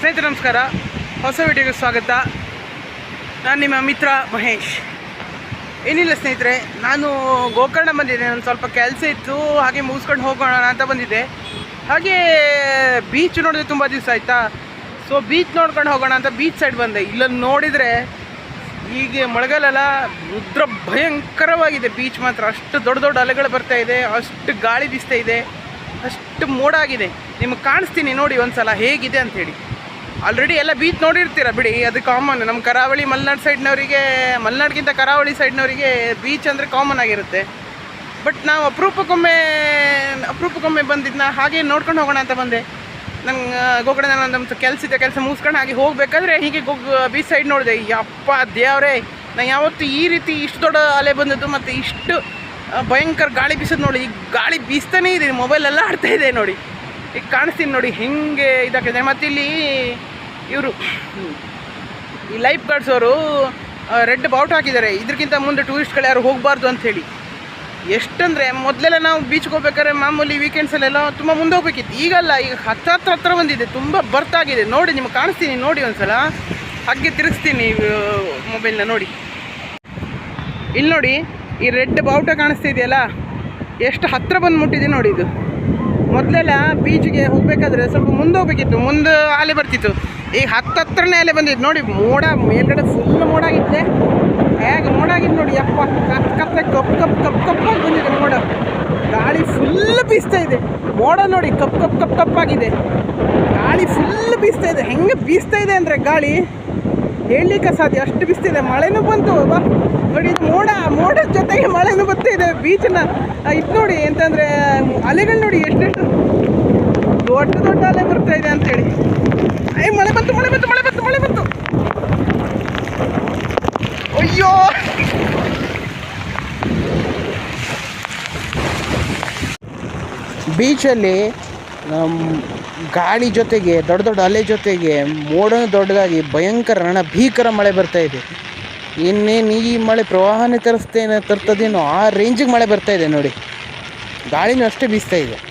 ಸ್ನೇಹಿತರೆ, ನಮಸ್ಕಾರ. ಹೊಸ ವಿಡಿಯೋಗೆ ಸ್ವಾಗತ. ನಾನು ನಿಮ್ಮ ಮಿತ್ರ ಮಹೇಶ್. ಏನಿಲ್ಲ ಸ್ನೇಹಿತರೆ, ನಾನು ಗೋಕರ್ಣ ಬಂದಿದ್ದೆ. ನಾನು ಸ್ವಲ್ಪ ಕೆಲಸ ಇತ್ತು. ಹಾಗೆ ಮುಗಿಸ್ಕೊಂಡು ಹೋಗೋಣ ಅಂತ ಬಂದಿದ್ದೆ. ಹಾಗೆ ಬೀಚ್ ನೋಡಿದ್ರೆ ತುಂಬ ದಿವಸ ಆಯಿತಾ? ಸೊ ಬೀಚ್ ನೋಡ್ಕೊಂಡು ಹೋಗೋಣ ಅಂತ ಬೀಚ್ ಸೈಡ್ ಬಂದೆ. ಇಲ್ಲಲ್ಲಿ ನೋಡಿದರೆ ಈಗ ಮಳೆಗಾಲಲ್ಲ, ರುದ್ರ ಭಯಂಕರವಾಗಿದೆ. ಬೀಚ್ ಮಾತ್ರ. ಅಷ್ಟು ದೊಡ್ಡ ದೊಡ್ಡ ಅಲೆಗಳು ಬರ್ತಾ ಇದೆ. ಅಷ್ಟು ಗಾಳಿ ಬೀಸ್ತಾ ಇದೆ. ಅಷ್ಟು ಮೋಡ ಆಗಿದೆ. ನಿಮಗೆ ಕಾಣಿಸ್ತೀನಿ ನೋಡಿ ಒಂದು ಸಲ ಹೇಗಿದೆ ಅಂಥೇಳಿ ಆಲ್ರೆಡಿ ಎಲ್ಲ ಬೀಚ್ ನೋಡಿರ್ತೀರ ಬಿಡಿ, ಅದು ಕಾಮನ್ ನಮ್ಮ ಕರಾವಳಿ ಮಲೆನಾಡು ಸೈಡ್ನವರಿಗೆ, ಮಲೆನಾಡಿಗಿಂತ ಕರಾವಳಿ ಸೈಡ್ನವರಿಗೆ ಬೀಚ್ ಅಂದರೆ ಕಾಮನ್ ಆಗಿರುತ್ತೆ. ಬಟ್ ನಾವು ಅಪರೂಪಕ್ಕೊಮ್ಮೆ ಅಪರೂಪಕ್ಕೊಮ್ಮೆ ಬಂದಿದ್ದನ್ನ ಹಾಗೆ ನೋಡ್ಕೊಂಡು ಹೋಗೋಣ ಅಂತ ಬಂದೆ. ನಂಗೆ ಗೋಕರ್ಣ ನಮ್ಮದು ಕೆಲಸ ಇದೆ, ಕೆಲಸ ಮುಗಿಸ್ಕೊಂಡು ಹಾಗೆ ಹೋಗಬೇಕಾದ್ರೆ ಹೀಗೆ ಗೋ ಬೀಚ್ ಸೈಡ್ ನೋಡಿದೆ. ಯಪ್ಪ ದೇವ್ರೇ ನಾನು ಯಾವತ್ತು ಈ ರೀತಿ ಇಷ್ಟು ದೊಡ್ಡ ಅಲೆ ಬಂದದ್ದು ಮತ್ತು ಇಷ್ಟು ಭಯಂಕರ ಗಾಳಿ ಬೀಸೋದು ನೋಡಿ. ಈಗ ಗಾಳಿ ಬೀಸ್ತಾನೇ ಇದೆ ಮೊಬೈಲೆಲ್ಲ ಆಡ್ತಾ ಇದೆ ನೋಡಿ. ಈಗ ಕಾಣಿಸ್ತೀನಿ ನೋಡಿ, ಹೆಂಗೆ ಇದಾಗ್ತಿದೆ. ಮತ್ತು ಇಲ್ಲಿ ಇವರು ಈ ಲೈಫ್ ಗಾರ್ಡ್ಸ್ ಅವರು ರೆಡ್ ಬೌಟ್ ಹಾಕಿದ್ದಾರೆ. ಇದಕ್ಕಿಂತ ಮುಂದೆ ಟೂರಿಸ್ಟ್ಗಳು ಯಾರು ಹೋಗಬಾರ್ದು ಅಂಥೇಳಿ ಎಷ್ಟಂದರೆ, ಮೊದಲೆಲ್ಲ ನಾವು ಬೀಚ್ಗೆ ಹೋಗ್ಬೇಕಾದ್ರೆ ಮಾಮೂಲಿ ವೀಕೆಂಡ್ಸಲ್ಲೆಲ್ಲ ತುಂಬ ಮುಂದೆ ಹೋಗ್ಬೇಕಿತ್ತು. ಈಗಲ್ಲ, ಈಗ ಹತ್ರ ಹತ್ರ ಹತ್ರ ಬಂದಿದೆ. ತುಂಬ ಬರ್ತಾಗಿದೆ ನೋಡಿ, ನಿಮ್ಗೆ ಕಾಣಿಸ್ತೀನಿ. ನೋಡಿ ಒಂದ್ಸಲ. ಹಾಗೆ ತಿರುಗಿಸ್ತೀನಿ ಮೊಬೈಲ್ನ ನೋಡಿ. ಇಲ್ಲಿ ನೋಡಿ, ಈ ರೆಡ್ ಬಾವುಟ ಕಾಣಿಸ್ತಿದೆಯಲ್ಲ? ಎಷ್ಟು ಹತ್ರ ಬಂದು ಮುಟ್ಟಿದೆ ನೋಡಿ ಇದು. ಮೊದಲೆಲ್ಲ ಬೀಚ್ಗೆ ಹೋಗ್ಬೇಕಾದ್ರೆ ಸ್ವಲ್ಪ ಮುಂದೆ ಹೋಗ್ಬೇಕಿತ್ತು ಮುಂದೆ ಅಲೆ ಬರ್ತಿತ್ತು. ಈಗ ಹತ್ತು ಹತ್ರನೇ ಅಲೆ ಬಂದಿತ್ತು. ನೋಡಿ, ಮೋಡ ಮೇಲ್ಗಡೆ ಫುಲ್ ಮೋಡ ಆಗಿತ್ತೆ. ಹೇಗೆ ಮೋಡ ಆಗಿದ್ದು ನೋಡಿ ಅಪ್ಪ ಕಪ್ ಕಪ್ಪ ಕಪ್ ಕಪ್ ಕಪ್ ಕಪ್ಪಾಗಿ ಬಂದಿದೆ ಮೋಡ. ಗಾಳಿ ಫುಲ್ ಬೀಸ್ತಾ ಇದೆ. ಮೋಡ ನೋಡಿ, ಕಪ್ ಕಪ್ ಕಪ್ ಕಪ್ಪಾಗಿದೆ ಗಾಳಿ ಫುಲ್ ಬೀಸ್ತಾ ಇದೆ. ಹೆಂಗೆ ಬೀಸ್ತಾ ಇದೆ ಅಂದರೆ ಗಾಳಿ? ಹೇಳಲಿಕ್ಕೆ ಸಾಧ್ಯ ಅಷ್ಟು ಬಿಸ್ತಿದೆ ಮಳೆನೂ ಬಂತು. ನೋಡಿ ಮೋಡ, ಮೋಡದ ಜೊತೆಗೆ ಇದೆ ಬೀಚನ್ನ ಇದು ನೋಡಿ ಅಂತಂದರೆ ಅಲೆಗಳು ನೋಡಿ ಎಷ್ಟೆಷ್ಟು ದೊಡ್ಡ ದೊಡ್ಡ ಅಲೆ ಬರ್ತಾ ಇದೆ ಅಂತೇಳಿ ಐ ಮಳೆ ಬಂತು ಮಳೆ ಬಂತು ಮಳೆ ಬಂತು ಮಳೆ ಬಂತು. ಅಯ್ಯೋ! ಬೀಚಲ್ಲಿ ಗಾಳಿ ಜೊತೆಗೆ, ದೊಡ್ಡ ದೊಡ್ಡ ಅಲೆ ಜೊತೆಗೆ ಮೋಡ ದೊಡ್ಡದಾಗಿ, ಭಯಂಕರ ರಣ ಭೀಕರ ಮಳೆ ಬರ್ತಾ ಇದೆ. ಇನ್ನೇನು ಈ ಮಳೆ ಪ್ರವಾಹನೇ ತರಿಸ್ತೇನೆ, ತರ್ತದೇನೋ, ಆ ರೇಂಜಿಗೆ ಮಳೆ ಬರ್ತಾ ಇದೆ ನೋಡಿ. ಗಾಳಿನೂ ಅಷ್ಟೇ ಬೀಸ್ತಾ ಇದೆ.